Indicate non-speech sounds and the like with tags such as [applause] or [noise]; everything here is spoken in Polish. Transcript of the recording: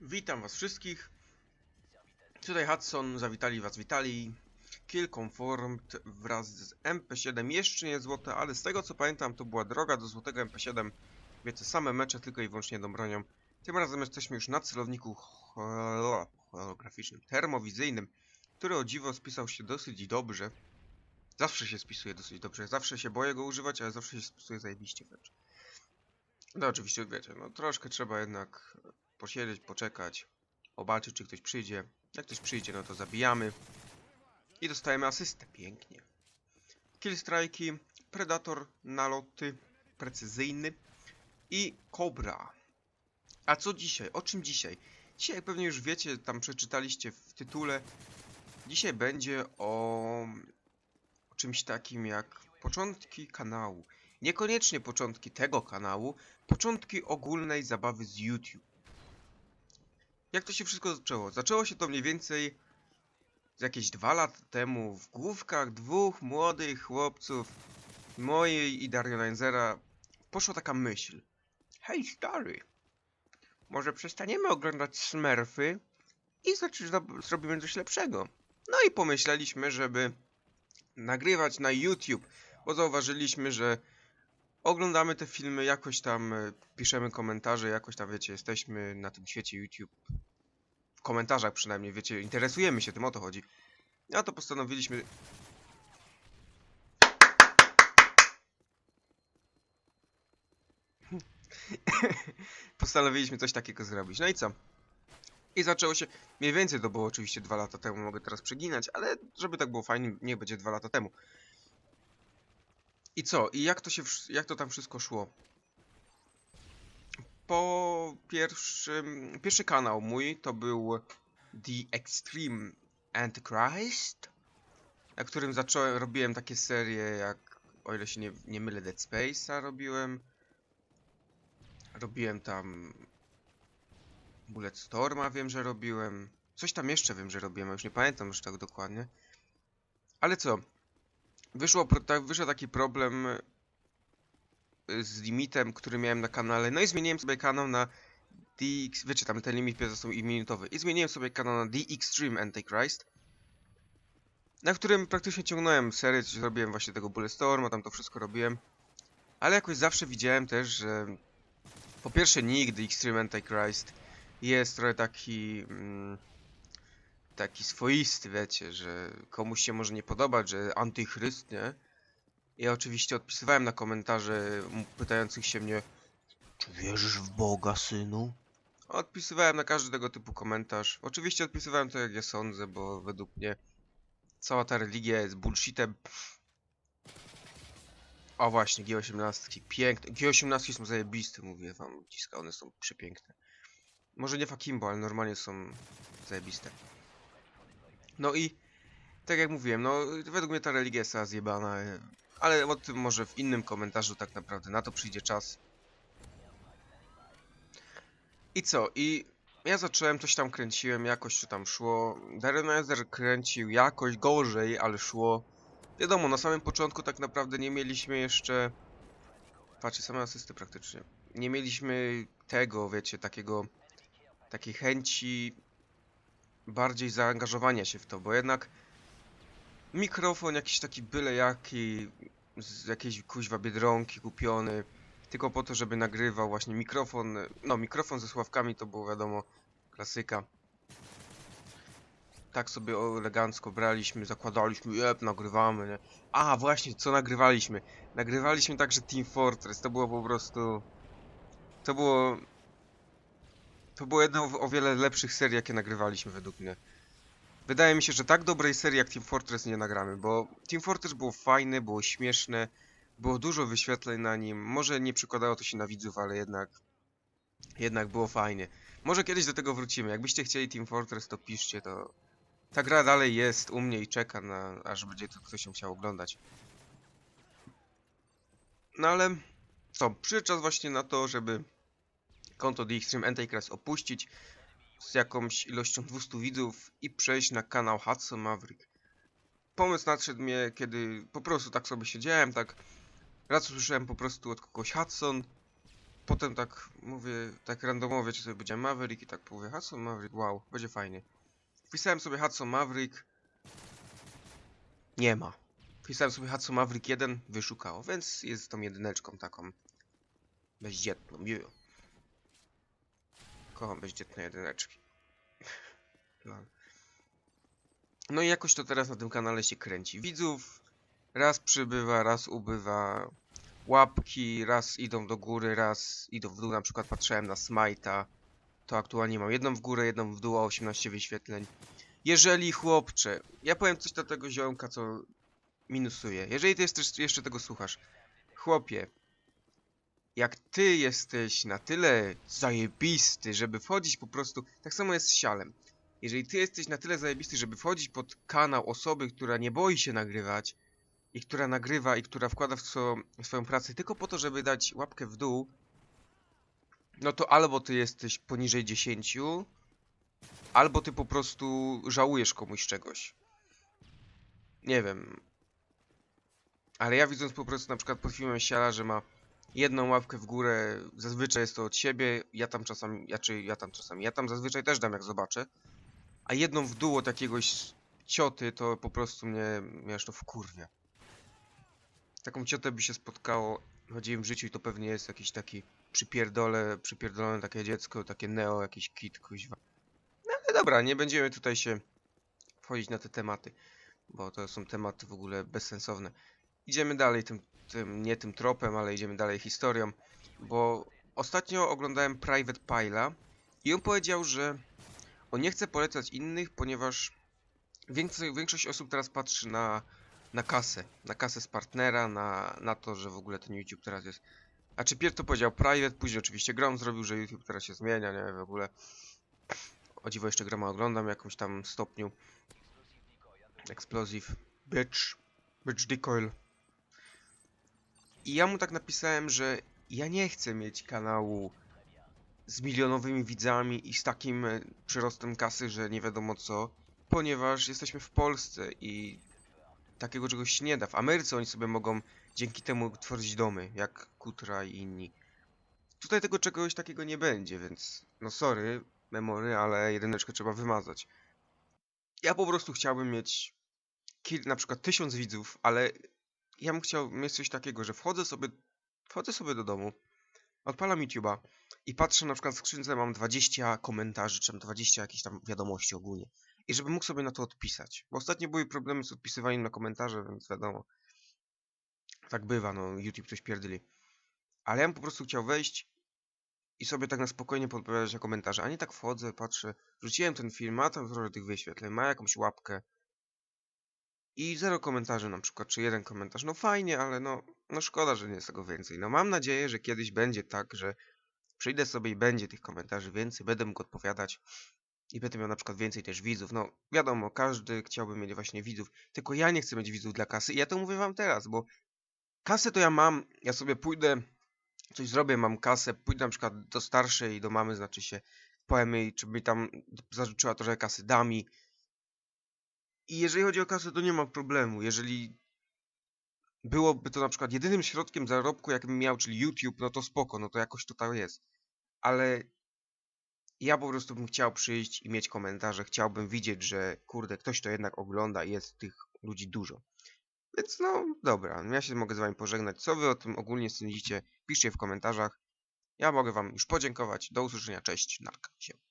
Witam was wszystkich. Tutaj Hudson, zawitali was witali. Kill wraz z MP7 jeszcze nie złote, ale z tego co pamiętam to była droga do złotego MP7. Wiecie, same mecze tylko i wyłącznie jedną bronią. Tym razem jesteśmy już na celowniku holo- holograficznym, termowizyjnym, który o dziwo spisał się dosyć dobrze. Zawsze się spisuje dosyć dobrze, zawsze się boję go używać, ale zawsze się spisuje zajebiście wręcz. No oczywiście wiecie, no troszkę trzeba jednak posiedzieć, poczekać, zobaczyć czy ktoś przyjdzie. Jak ktoś przyjdzie, no to zabijamy. I dostajemy asystę, pięknie. Kill strike'i, Predator, naloty, precyzyjny i Cobra. A co dzisiaj? O czym dzisiaj? Dzisiaj, jak pewnie już wiecie, tam przeczytaliście w tytule, dzisiaj będzie o, o czymś takim jak początki kanału. Niekoniecznie początki tego kanału, początki ogólnej zabawy z YouTube. Jak to się wszystko zaczęło? Zaczęło się to mniej więcej jakieś dwa lata temu w główkach dwóch młodych chłopców, mojej i Dario Neinzera, poszła taka myśl. Hej stary, może przestaniemy oglądać Smurfy i zrobimy coś lepszego. No i pomyśleliśmy, żeby nagrywać na YouTube, bo zauważyliśmy, że oglądamy te filmy, jakoś tam e, piszemy komentarze, jakoś tam wiecie, jesteśmy na tym świecie YouTube. W komentarzach przynajmniej, wiecie, interesujemy się tym, o to chodzi. No to postanowiliśmy... [laughs] postanowiliśmy coś takiego zrobić. No i co? I zaczęło się, mniej więcej to było oczywiście dwa lata temu, mogę teraz przeginać, ale żeby tak było fajnie, niech będzie dwa lata temu. I co? I jak to się, jak to tam wszystko szło? Po pierwszym, pierwszy kanał mój to był The Extreme Antichrist, na którym zacząłem, robiłem takie serie jak, o ile się nie, nie mylę, Dead Space'a robiłem. Robiłem tam Bulletstorma wiem, że robiłem. Coś tam jeszcze wiem, że robiłem, już nie pamiętam już tak dokładnie. Ale co? Wyszło, tak, wyszedł taki problem z limitem, który miałem na kanale. No i zmieniłem sobie kanał na DX. Wiecie, tam ten limit został i minutowy. I zmieniłem sobie kanał na The Extreme Antichrist. Na którym praktycznie ciągnąłem serię, robiłem właśnie tego Bulletstorma, tam to wszystko robiłem. Ale jakoś zawsze widziałem też, że po pierwsze The Extreme Antichrist jest trochę taki mm, taki swoisty, wiecie, że komuś się może nie podobać, że antychryst, nie? Ja oczywiście odpisywałem na komentarze pytających się mnie czy wierzysz w Boga, synu? Odpisywałem na każdy tego typu komentarz. Oczywiście odpisywałem to jak ja sądzę, bo według mnie cała ta religia jest bullshitem. O właśnie, G18, piękne. G18 są zajebiste, mówię wam, ludziska, one są przepiękne. Może nie Fakimbo, ale normalnie są zajebiste. No i tak jak mówiłem, no według mnie ta religia jest zjebana, e, ale o tym może w innym komentarzu tak naprawdę, na to przyjdzie czas. I co? I ja zacząłem, coś tam kręciłem, jakoś to tam szło. Darenizer kręcił jakoś gorzej, ale szło. Wiadomo, na samym początku tak naprawdę nie mieliśmy jeszcze... Patrzcie, same asysty praktycznie. Nie mieliśmy tego, wiecie, takiego... Takiej chęci bardziej zaangażowania się w to, bo jednak mikrofon jakiś taki byle jaki, z jakiejś kuźwa biedronki kupiony, tylko po to, żeby nagrywał właśnie mikrofon, no mikrofon ze sławkami to było wiadomo klasyka. Tak sobie elegancko braliśmy, zakładaliśmy, jeb, nagrywamy, nie? A, właśnie, co nagrywaliśmy? Nagrywaliśmy także Team Fortress, to było po prostu... To było... To było jedno o wiele lepszych serii, jakie nagrywaliśmy według mnie. Wydaje mi się, że tak dobrej serii jak Team Fortress nie nagramy, bo Team Fortress było fajne, było śmieszne, było dużo wyświetleń na nim. Może nie przykładało to się na widzów, ale jednak jednak było fajnie. Może kiedyś do tego wrócimy. Jakbyście chcieli Team Fortress, to piszcie, to ta gra dalej jest u mnie i czeka na aż będzie to ktoś ją chciał oglądać. No ale co, przyszedł czas właśnie na to, żeby konto The Extreme Antichrist opuścić z jakąś ilością 200 widzów i przejść na kanał Hudson Maverick. Pomysł nadszedł mnie, kiedy po prostu tak sobie siedziałem, tak raz usłyszałem po prostu od kogoś Hudson, potem tak mówię, tak randomowo, czy sobie będzie Maverick i tak mówię, Hudson Maverick, wow, będzie fajnie. Wpisałem sobie Hudson Maverick. Nie ma. Wpisałem sobie Hudson Maverick 1, wyszukało, więc jest tą jedyneczką taką bezdzietną. Ju. Kocham bezdzietne jedyneczki. Lol. No i jakoś to teraz na tym kanale się kręci. Widzów raz przybywa, raz ubywa. Łapki raz idą do góry, raz idą w dół. Na przykład patrzyłem na Smite'a. To aktualnie mam jedną w górę, jedną w dół, a 18 wyświetleń. Jeżeli chłopcze, ja powiem coś do tego ziomka, co minusuje. Jeżeli ty jeszcze tego słuchasz. Chłopie, jak ty jesteś na tyle zajebisty, żeby wchodzić po prostu... Tak samo jest z sialem. Jeżeli ty jesteś na tyle zajebisty, żeby wchodzić pod kanał osoby, która nie boi się nagrywać i która nagrywa i która wkłada w w swoją pracę tylko po to, żeby dać łapkę w dół, no to albo ty jesteś poniżej 10, albo ty po prostu żałujesz komuś czegoś. Nie wiem. Ale ja widząc po prostu na przykład pod filmem Siala, że ma jedną łapkę w górę, zazwyczaj jest to od siebie, ja tam czasami, ja czy ja tam czasami, ja tam zazwyczaj też dam jak zobaczę, a jedną w dół od jakiegoś cioty, to po prostu mnie, mnie aż to wkurwia. Taką ciotę by się spotkało, chodziłem w życiu i to pewnie jest jakiś taki przypierdole, przypierdolone takie dziecko, takie neo, jakiś kit, kuźwa. No ale dobra, nie będziemy tutaj się wchodzić na te tematy, bo to są tematy w ogóle bezsensowne. Idziemy dalej tym, tym nie tym tropem, ale idziemy dalej historią, bo ostatnio oglądałem Private Pile'a i on powiedział, że on nie chce polecać innych, ponieważ więcej, większość osób teraz patrzy na, na kasę, na kasę z partnera, na, na to, że w ogóle ten YouTube teraz jest. A czy pierw to powiedział Private, później oczywiście Grom zrobił, że YouTube teraz się zmienia, nie w ogóle. O dziwo jeszcze Groma oglądam w jakimś tam stopniu. Explosive. Bitch. Bitch decoil. I ja mu tak napisałem, że ja nie chcę mieć kanału z milionowymi widzami i z takim e, przyrostem kasy, że nie wiadomo co, ponieważ jesteśmy w Polsce i takiego czegoś się nie da. W Ameryce oni sobie mogą dzięki temu tworzyć domy, jak Kutra i inni. Tutaj tego czegoś takiego nie będzie, więc no sorry, memory, ale jedyneczkę trzeba wymazać. Ja po prostu chciałbym mieć na przykład tysiąc widzów, ale ja bym chciał mieć coś takiego, że wchodzę sobie, wchodzę sobie do domu, odpalam YouTube'a i patrzę na przykład w skrzynce mam 20 komentarzy, czy tam 20 jakichś tam wiadomości ogólnie. I żeby mógł sobie na to odpisać. Bo ostatnio były problemy z odpisywaniem na komentarze, więc wiadomo. Tak bywa, no YouTube coś pierdyli. Ale ja bym po prostu chciał wejść i sobie tak na spokojnie podpowiadać na komentarze. A nie tak wchodzę, patrzę, wrzuciłem ten film, ma tam trochę tych wyświetleń, ma jakąś łapkę. I zero komentarzy na przykład, czy jeden komentarz. No fajnie, ale no, no szkoda, że nie jest tego więcej. No mam nadzieję, że kiedyś będzie tak, że przyjdę sobie i będzie tych komentarzy więcej, będę mógł odpowiadać i będę miał na przykład więcej też widzów. No wiadomo, każdy chciałby mieć właśnie widzów, tylko ja nie chcę mieć widzów dla kasy i ja to mówię wam teraz, bo kasę to ja mam, ja sobie pójdę, coś zrobię, mam kasę, pójdę na przykład do starszej, do mamy, znaczy się, powiem jej, czy mi tam zarzuciła trochę kasy, da mi. I jeżeli chodzi o kasę, to nie ma problemu. Jeżeli byłoby to na przykład jedynym środkiem zarobku, jakim miał, czyli YouTube, no to spoko, no to jakoś to tak jest. Ale ja po prostu bym chciał przyjść i mieć komentarze, chciałbym widzieć, że kurde, ktoś to jednak ogląda i jest tych ludzi dużo. Więc no, dobra, ja się mogę z wami pożegnać. Co wy o tym ogólnie sądzicie? Piszcie w komentarzach. Ja mogę wam już podziękować. Do usłyszenia, cześć, na się.